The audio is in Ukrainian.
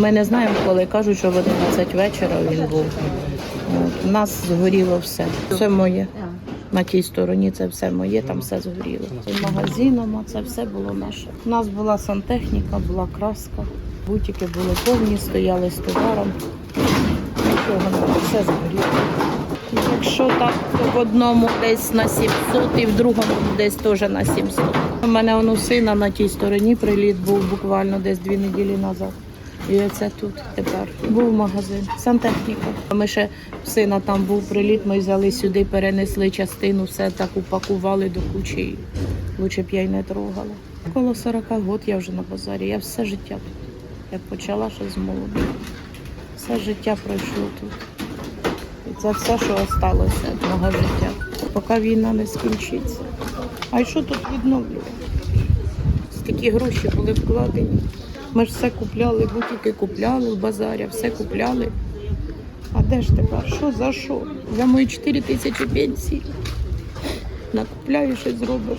Ми не знаємо, коли кажуть, що в 11 вечора він був. У нас згоріло все. Все моє. На тій стороні це все моє, там все згоріло. І магазином, це все було наше. У нас була сантехніка, була краска, бутики були повні, стояли з товаром. Нічого все згоріло. Якщо так, то в одному десь на 700 і в другому десь теж на 700. У мене он у сина на тій стороні приліт був буквально десь дві неділі назад. І це тут тепер був магазин, сантехніка. Ми ще сина там був приліт, ми взяли сюди, перенесли частину, все так упакували до кучі. Лучше б я й не трогала. Коло 40 років я вже на базарі. Я все життя тут. Я почала ще з молоду. Все життя пройшло тут. І це все, що залишилося від мого життя. Поки війна не скінчиться. А що тут відновлює? Стільки гроші були вкладені. Ми ж все купляли, бутики купляли в базарі, все купляли. А де ж тепер? Що за що? За мої 4 тисячі пенсії. Накупляєш і зробиш.